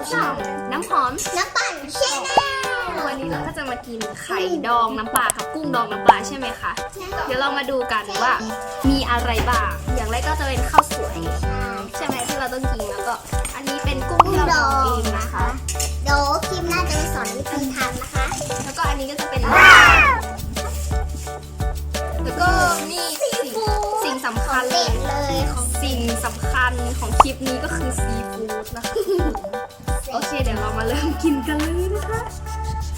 กับช่องน้ำหอม น้ำปั่นเชนแนลวันนี้เราก็จะมากินไข่ดองน้ำปลากับกุ้งดองน้ำปลาใช่ไหมคะ เดี๋ยวเรามาดูกันว่ามีอะไรบ้าง อย่างแรกก็จะเป็นข้าวสวย ใช่ไหมที่เราต้องกินแล้วก็ อันนี้เป็นกุ้งที่เราดองเองนะคะเดี๋ยวคลิปหน้าจะไปสอนวิธีทำนะคะ แล้วก็อันนี้ก็จะเป็นแล้วก็นี่สิ่งสิ่งสำคัญเลเด็ยดเลยของสิ่งสำคัญของคลิปนี้ก็คือซีฟู้ดนะคะ โอเคเดี๋ยวเรามาเริ่มกินกันเลยนะคะ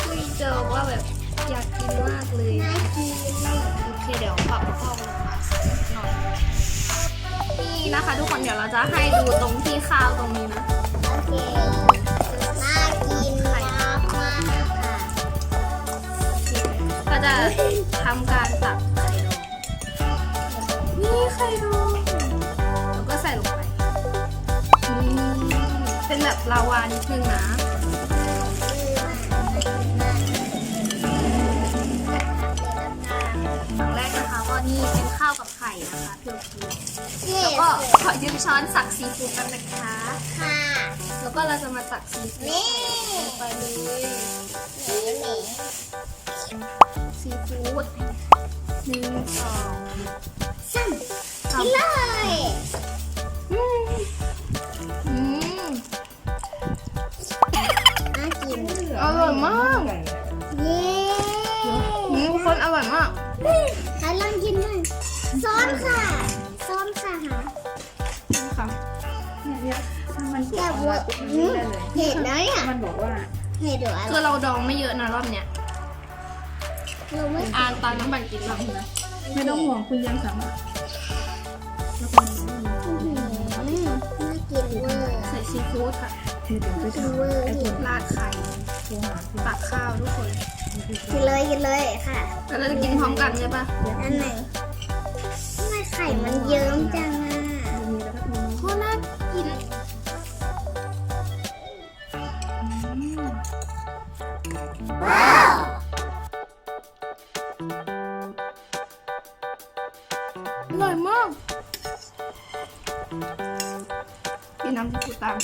คุยเจอว่าแบบอยากกินมากเลยน่ากินโอเคเดี๋ยวปรับกล้องหน่อยนี่นะคะ ทุกคนเดี๋ยวเราจะให้ดูตรงที่ข้าวตรงนี้นะโอเคน่ากินมากมากค่ะก็จะทำการตักไข่ดองนี่ไข่ดอง ลาวานิดนึงนะอย่างแรกนะคะก็นี่เป็นข้าวกับไข่นะคะเพียวๆเย้แล้วก็ขอยืมช้อนสักซีฟู้ดกันนะคะ ค่ะแล้วก็เราจะมาตักซีฟู้ดนี่ลงไปเลยหนีหนีซีฟู้ดหนึ่งสองซ้ำกินเลย อร่อยมาก เย้อืมคนอร่อยมากให้ลองกินหน่อยซ้อนค่ะ ซ้อนค่ะหานี่ค่ะเนี่ยเนี่ยถ้ามันสุกแต่เอาว่ามาปุ๊บมันอืกินมได้เลยเห็ดนะเนี่ยมันบอกว่าเห็ดหรืออะไรคือเราดองไม่เยอะนะรอบเนี้ยเราไม่อ่านตามน้ำบันกินบ้างนะไม่ต้องห่วงคุณยังสามารถแล้วก็อื้อหือน่ากินเวอร์ใส่ซีฟู้ดค่ะเดี๋ยวไปกินทำเวอร์ไอ้กิคนนราดไข่โทรหาคุณ ตักข้าวทุกคนกินเลยกินเลยค่ะแล้วเราจะกินพร้อมกันใช่ปะอันไหนทำไมไข่มันเยิ้มจังอะมีแล้วก็โทรโคตรน่ากินอร่อยมากกินน้ำที่กูตาม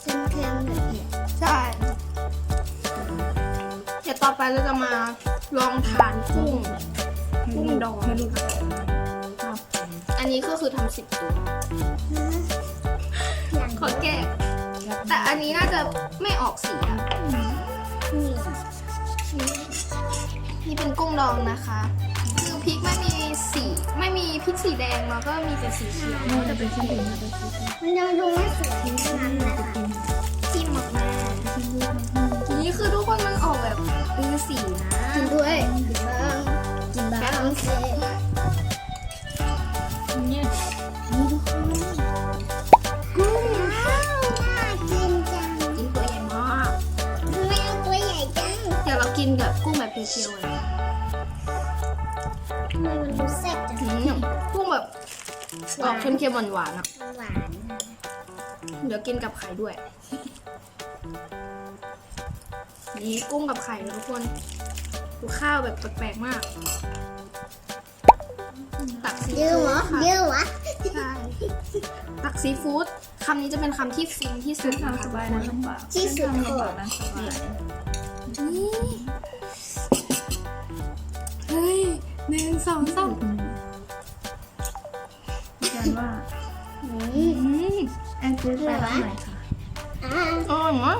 เค็มๆหน่อยใช่เดี๋ยวต่อไปเราจะมาลองทานกุ้งกุ้งดองให้ลูกนะคะชอบกินอันนี้ก็คือทำสิบตัวอย่างขอแก้แต่อันนี้น่าจะไม่ออกสีอะนี้นี่เป็นกุ้งดองนะคะ คือพริกไม่มี สีไม่มีพริกสีแดงแล้วก็มีแต่สีเขียวมันจะเป็นชิ้นเองมันจะชิ้นเองมันยังดูไม่สวยขนาดนั้นเลยค่ะจิ้มออกมานี่คือทุกคนมันออกแบบเป็นสีนะกินด้วยกินบ้างกินบ้างโอเคเนี่ยนี่ทุกคนกุ้งว้าวน่ากินจังกินตัวใหญ่มากทำไมเอาตัวใหญ่จังเดี๋ยวเรากินกับกุ้งแบบเพียวๆเลยทำ ไมมันดูแซ่บจังอืมกุ้งแบบออกเค็มๆหวานๆอะ หวานเดี๋ยวกินกับไข่ด้วย นี่กุ้งกับไข่นะทุกคน ดูข้าวแบบแปลกๆมาก ตักซียืดฟู้เหรอดค่ะยืดวะใช่ตักซีฟู้ดคำนี้จะเป็นคำที่ฟินที่สุซื้ดอทางสบายนะลำบากที่สุดลำโคบากตร น นึ่งสองสามอาจารย์ว่าอืมอืมแอนซื้อไปร้านไหนคะอ่าอร่อยมาก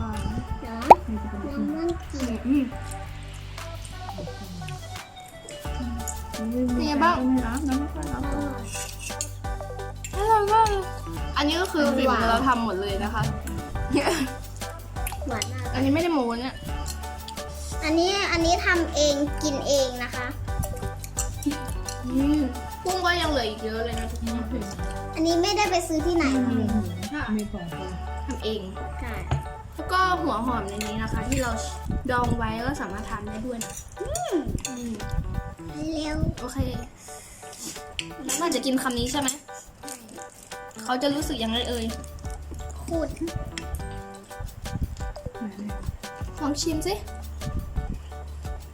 บ้านเดี๋ยวมีจะเป็นน้ำมันกินอืมไม่รับน้ำไม่ค่อยรับอร่อยอร่อยมากเลยอันนี้ก็คือฝีมือเราทำหมดเลยนะคะหวานมากอันนี้ไม่ได้โม้เนี่ยอันนี้อันนี้ทำเองกินเองนะคะ อืมกุ้งก็ยังเหลืออีกเยอะเลยนะทุกคนอันนี้ไม่ได้ไปซื้อที่ไหนมาเลยมีของคนทำเอง ใช่แล้วก็หัวหอมในนี้นะคะ ที่เราดองไว้ก็สามารถทานได้ด้วยนะอืมเร็วโอเคแล้วเราจะกินคำนี้ใช่ไหม เขาจะรู้สึกยังไงเอ่ยขูดลองชิมสิ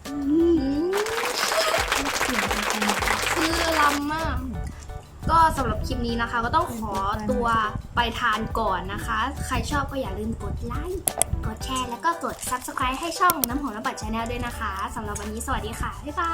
อืม สำมากก็ำหรับคลิปนี้นะคะ ก็ต้องขอตัวไปทานก่อนนะคะ ใครชอบก็อย่าลืมกดไลค์ กดแชร์ แล้วก็กด subscribe ให้ช่องน้ำหอมน้ำปัดชาแนลด้วยนะคะสำหรับวันนี้สวัสดีค่ะ บ๊ายบาย